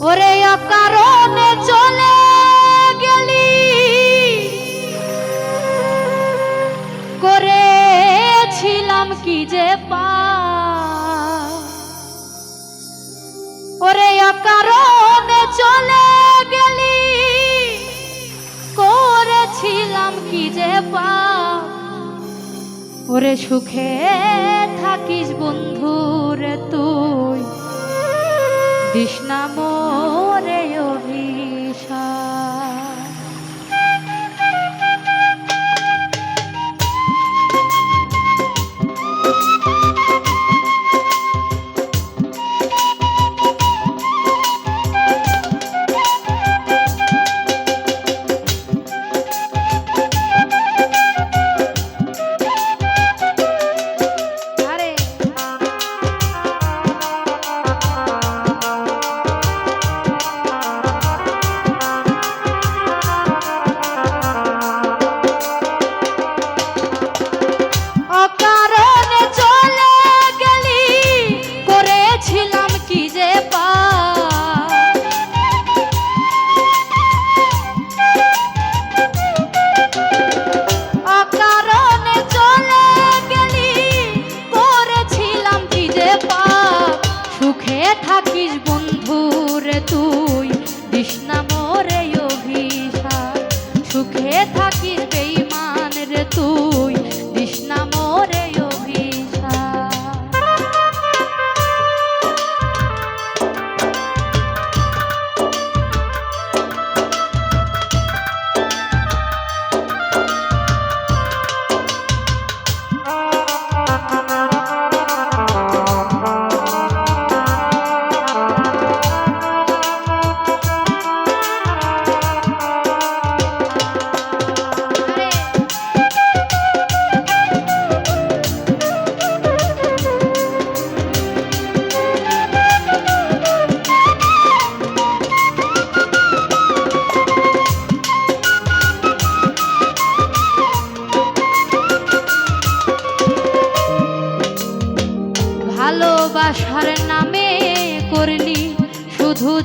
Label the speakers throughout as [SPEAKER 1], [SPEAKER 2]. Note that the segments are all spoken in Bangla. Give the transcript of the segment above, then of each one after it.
[SPEAKER 1] ওরে অকারণে চলে গেলি। করেছিলাম কি যে পা। ওরে অকারণে চলে গেলি। করেছিলাম কি যে পা। ওরে সুখে থাকিস বন্ধু রে তুই। তৃষ্ণা মোরে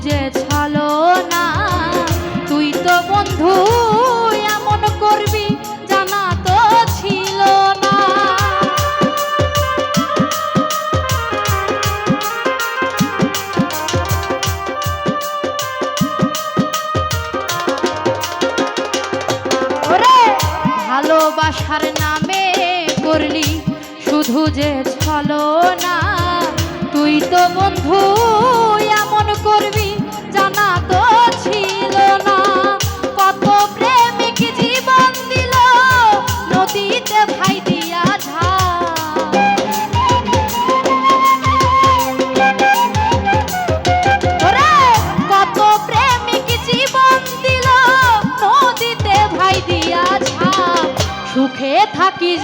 [SPEAKER 1] যে ছালো না, তুই তো বন্ধু, এমন করবি জানা তো ছিল না। ভালোবাসার নামে করলি শুধু যে ছলো না, তুই তো বন্ধু থাকিস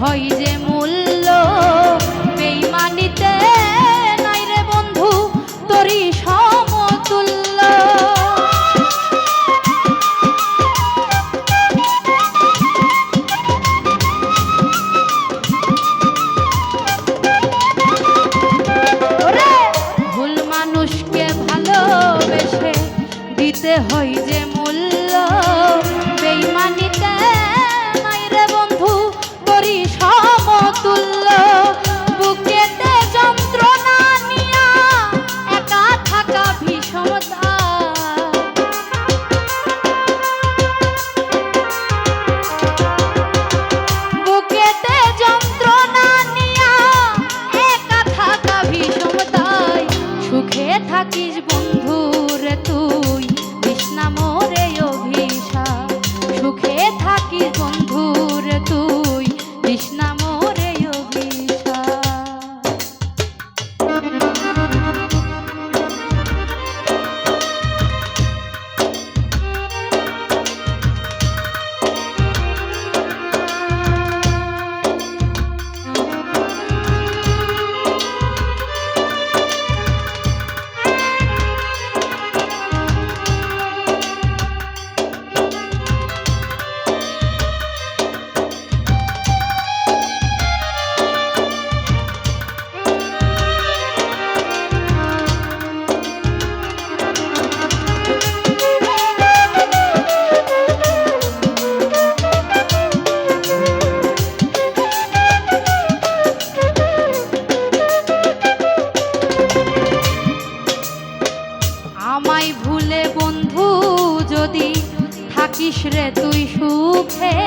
[SPEAKER 1] হয় যে মূল্য বেইমানিতে নাই রে বন্ধু তরি সমতুল্য থাকিস তুই সুখে?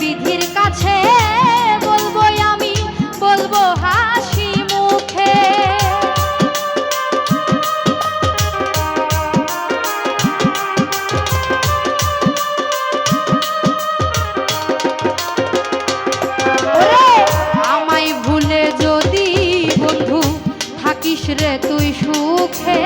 [SPEAKER 1] বিধির কাছে বলব আমি, বলব হাসি মুখে। আমায় ভুলে যদি বন্ধু থাকিস রে তুই সুখে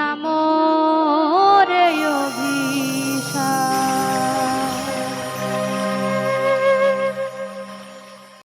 [SPEAKER 1] namo